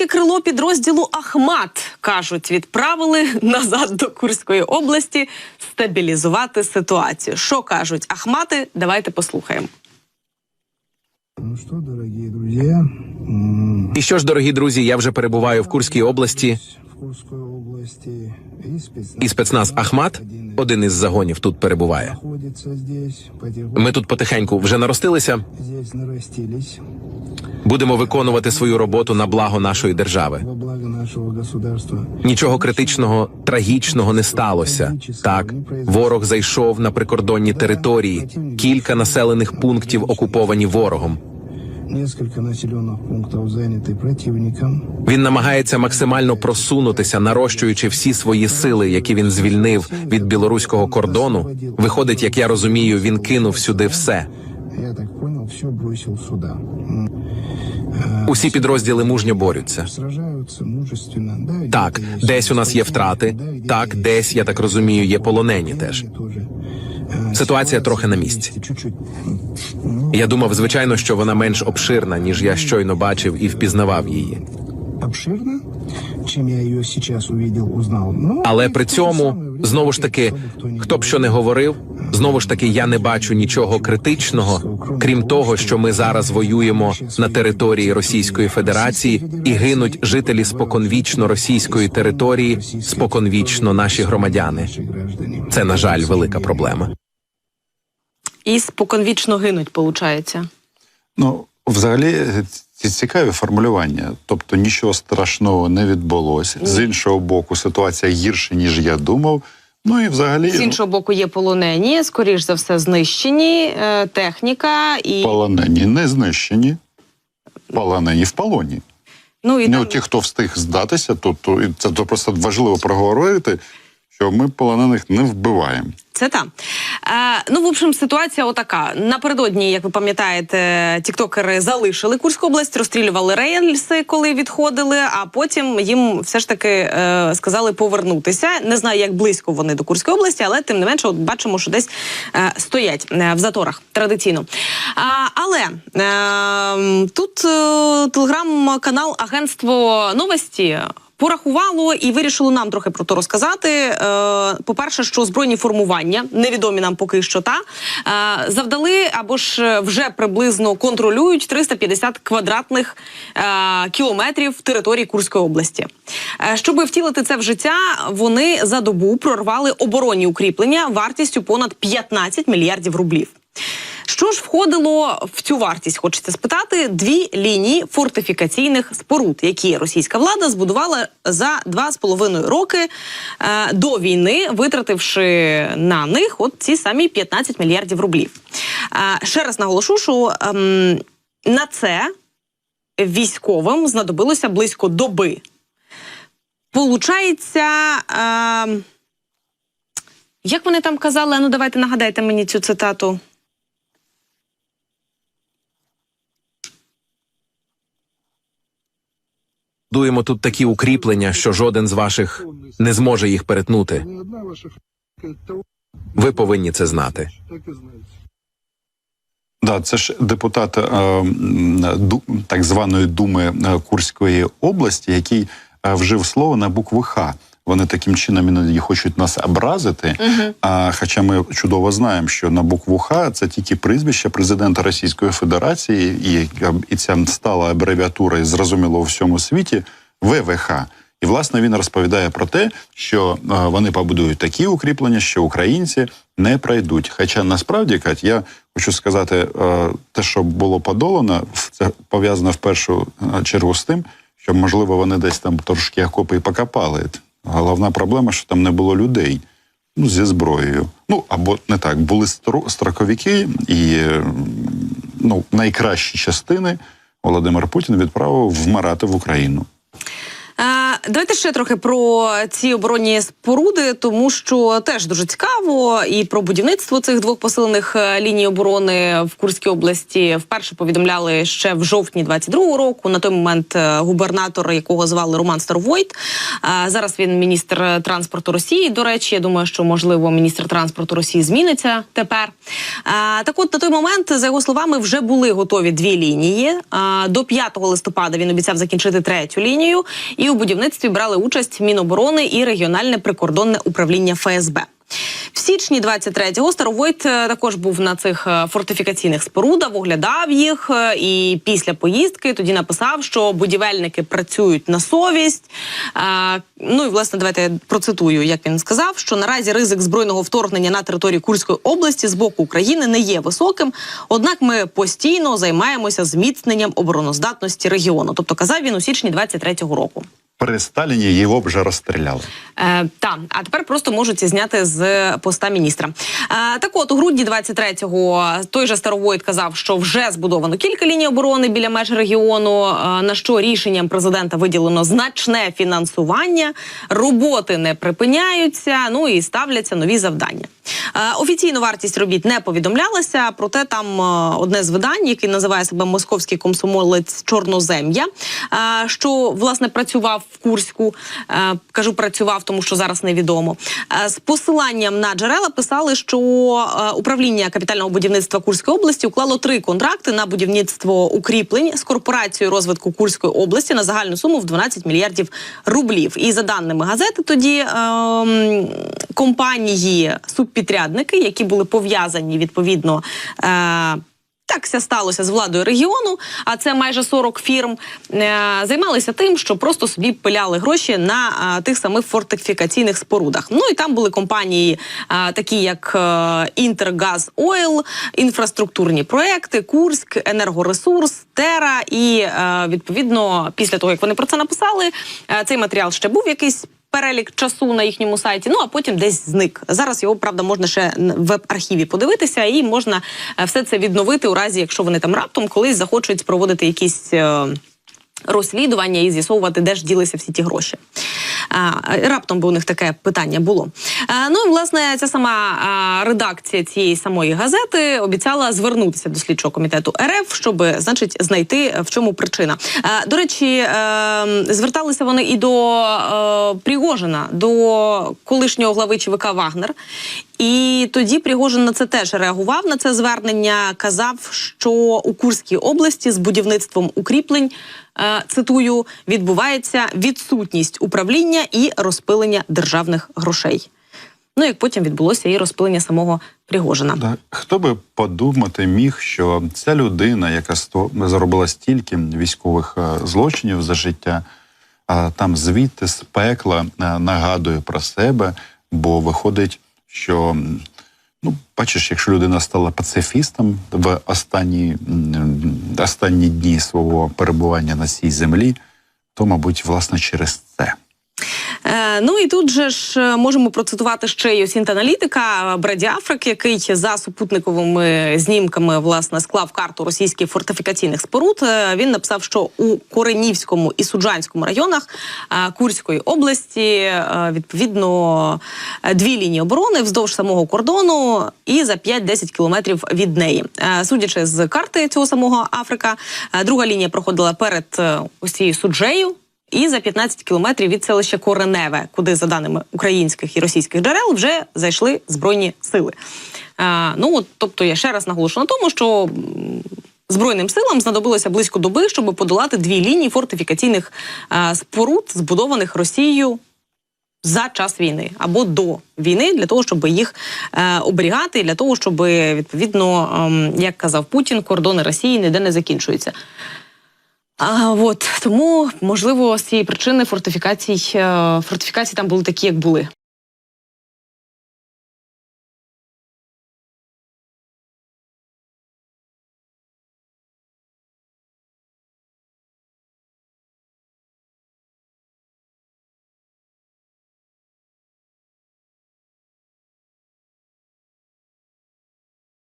Білоруське крило підрозділу Ахмат кажуть, відправили назад до Курської області стабілізувати ситуацію. Що кажуть Ахмати? Давайте послухаємо. Ну что, дорогие друзья, м, І що ж, дорогі друзі, я вже перебуваю в Курській області, і спецназ Ахмат, один із загонів, тут перебуває. Ми тут потихеньку вже наростилися. Будемо виконувати свою роботу на благо нашої держави. благо нашего государства. Нічого критичного, трагічного не сталося. Так, ворог зайшов на прикордонні території. Кілька населених пунктів окуповані ворогом. Він намагається максимально просунутися, нарощуючи всі свої сили, які він звільнив від білоруського кордону. Виходить, як я розумію, він кинув сюди все. Все бросил сюда. Усі підрозділи мужньо борються. Так, десь у нас є втрати. Так, десь я так розумію, є полонені теж. Ситуація трохи на місці. Я думав, звичайно, що вона менш обширна, ніж я щойно бачив і впізнавав її. обширно, чем я ее сейчас увидел, узнал. Но Але при цьому знову ж таки, хто б що не говорив, знову ж таки, я не бачу нічого критичного, крім того, що ми зараз воюємо на території Російської Федерації і гинуть жителі споконвічно російської території, споконвічно наші громадяни. Це на жаль велика проблема. І споконвічно гинуть, виходить. Ну, взагалі, ці цікаві формулювання. Тобто нічого страшного не відбулося. З іншого боку, ситуація гірше, ніж я думав. Ну і взагалі З іншого боку, є полонені, скоріш за все, знищені е, техніка і полонені не знищені, полонені в полоні. ну і Ну, там, ті, хто встиг здатися, то, то це то просто важливо проговорити, що ми полонених не вбиваємо. Це та. Е, ну, в общем, ситуація отака. Напередодні, як ви пам'ятаєте, тіктокери залишили Курську область, розстрілювали рейнси, коли відходили, а потім їм все ж таки е, сказали повернутися. Не знаю, як близько вони до Курської області, але тим не менше, от бачимо, що десь е, стоять е, в заторах традиційно. А, але е, тут е, телеграм-канал Агентство новості. Порахувало і вирішило нам трохи про то розказати. Е, по-перше, що збройні формування, невідомі нам поки що та е, завдали або ж е, вже приблизно контролюють 350 квадратних кілометрів території Курської області. Щоби втілити це в життя, вони за добу прорвали оборонні укріплення вартістю понад 15 мільярдів рублів. Що ж входило в цю вартість? Хочеться спитати дві лінії фортифікаційних споруд, які російська влада збудувала за два з половиною роки е, до війни, витративши на них от ці самі 15 мільярдів рублів. Е, ще раз наголошу, що ем, на це військовим знадобилося близько доби. Получається. Е, як вони там казали? Ну давайте нагадайте мені цю цитату. Будуємо тут такі укріплення, що жоден з ваших не зможе їх перетнути. Ви повинні це знати. Да, це ж депутат е, так званої думи е, Курської області, який е, вжив слово на букву Х. Вони таким чином іноді хочуть нас образити. А хоча ми чудово знаємо, що на букву Х це тільки прізвище президента Російської Федерації, і, е, і ця стала абревіатура і зрозуміло у всьому світі ВВХ. І власне він розповідає про те, що е, вони побудують такі укріплення, що українці не пройдуть. Хоча насправді Кать, я хочу сказати, е, те, що було подолано, це пов'язано в першу е, чергу з тим, що можливо вони десь там трошки окопи і покопали. Головна проблема, що там не було людей. Ну, зі зброєю. Ну або не так, були стро- строковики, і ну, найкращі частини Володимир Путін відправив вмирати в Україну. Е, давайте ще трохи про ці оборонні споруди, тому що теж дуже цікаво, і про будівництво цих двох посилених е, ліній оборони в Курській області вперше повідомляли ще в жовтні 22-го року. На той момент е, губернатор, якого звали Роман Старовойт. А зараз він міністр транспорту Росії. До речі, я думаю, що можливо міністр транспорту Росії зміниться тепер. Так, от на той момент, за його словами, вже були готові дві лінії. До 5 листопада він обіцяв закінчити третю лінію, і у будівництві брали участь Міноборони і регіональне прикордонне управління ФСБ. В січні 23-го Старовойт е, також був на цих е, фортифікаційних спорудах, оглядав їх е, і після поїздки тоді написав, що будівельники працюють на совість. Ну і власне давайте я процитую, як він сказав, що наразі ризик збройного вторгнення на територію Курської області з боку України не є високим. Однак ми постійно займаємося зміцненням обороноздатності регіону. Тобто казав він у січні 23-го року. При Сталіні його вже розстріляли. Е, та, а тепер просто можуть зняти з поста міністра. Е, так от, у грудні 23-го той же Старовойт казав, що вже збудовано кілька ліній оборони біля меж регіону, е, на що рішенням президента виділено значне фінансування, роботи не припиняються, ну і ставляться нові завдання. Е, Офіційно вартість робіт не повідомлялася, проте там е, одне з видань, яке називає себе Московський комсомолець Чорнозем'я, е, що власне працював в Курську. Е, Кажу, працював, тому що зараз невідомо. Е, З посиланням на джерела писали, що е, управління капітального будівництва Курської області уклало три контракти на будівництво укріплень з корпорацією розвитку Курської області на загальну суму в 12 мільярдів рублів. І за даними газети, тоді ем, компанії субпідрядники, які були пов'язані відповідно. Е, так ся сталося з владою регіону, а це майже 40 фірм. е, Займалися тим, що просто собі пиляли гроші на тих самих фортифікаційних спорудах. Ну і там були компанії, такі як е, Інтергаз Ойл, інфраструктурні проекти, Курськ, енергоресурс, Тера. І е, відповідно, після того як вони про це написали, цей матеріал ще був якийсь. Перелік часу на їхньому сайті, ну а потім десь зник. Зараз його правда можна ще в веб-архіві подивитися, і можна е, все це відновити у разі, якщо вони там раптом колись захочуть проводити якісь. Розслідування і з'ясовувати, де ж ділися всі ті гроші. Раптом би у них таке питання було. Ну власне ця сама редакція цієї самої газети обіцяла звернутися до слідчого комітету РФ, щоб значить знайти в чому причина. До речі, е, зверталися вони і до е, Пригожина, до колишнього глави ЧВК Вагнер. І тоді Пригожин на це теж реагував на це звернення. Казав, що у Курській області з будівництвом укріплень цитую відбувається відсутність управління і розпилення державних грошей. Ну як потім відбулося і розпилення самого Пригожина. Да. Хто би подумати міг, що ця людина, яка сто... заробила стільки військових е, злочинів за життя, там звідти з пекла е, нагадує про себе, бо виходить, що ну, бачиш, якщо людина стала пацифістом в останні, останні дні свого перебування на цій землі, то, мабуть, власне через ну і тут же ж е, можемо процитувати ще й осінт-аналітика Бреді Африк, який за супутниковими знімками власне склав карту російських фортифікаційних споруд. Е, Він написав, що у Коренівському і Суджанському районах е, Курської області е, відповідно е, дві лінії оборони вздовж самого кордону і за 5-10 кілометрів від неї. Е, Судячи з карти цього самого Африка, е, друга лінія проходила перед е, ось цією суджею. І за 15 кілометрів від селища Кореневе, куди, за даними українських і російських джерел, вже зайшли збройні сили. А, ну от, тобто, я ще раз наголошу на тому, що збройним силам знадобилося близько доби, щоб подолати дві лінії фортифікаційних споруд, збудованих Росією. За час війни або до війни для того, щоб їх е, оберігати, для того, щоб відповідно, ем, як казав Путін, кордони Росії ніде не закінчуються. А, от тому можливо з цієї причини фортифікацій, е, фортифікації там були такі, як були.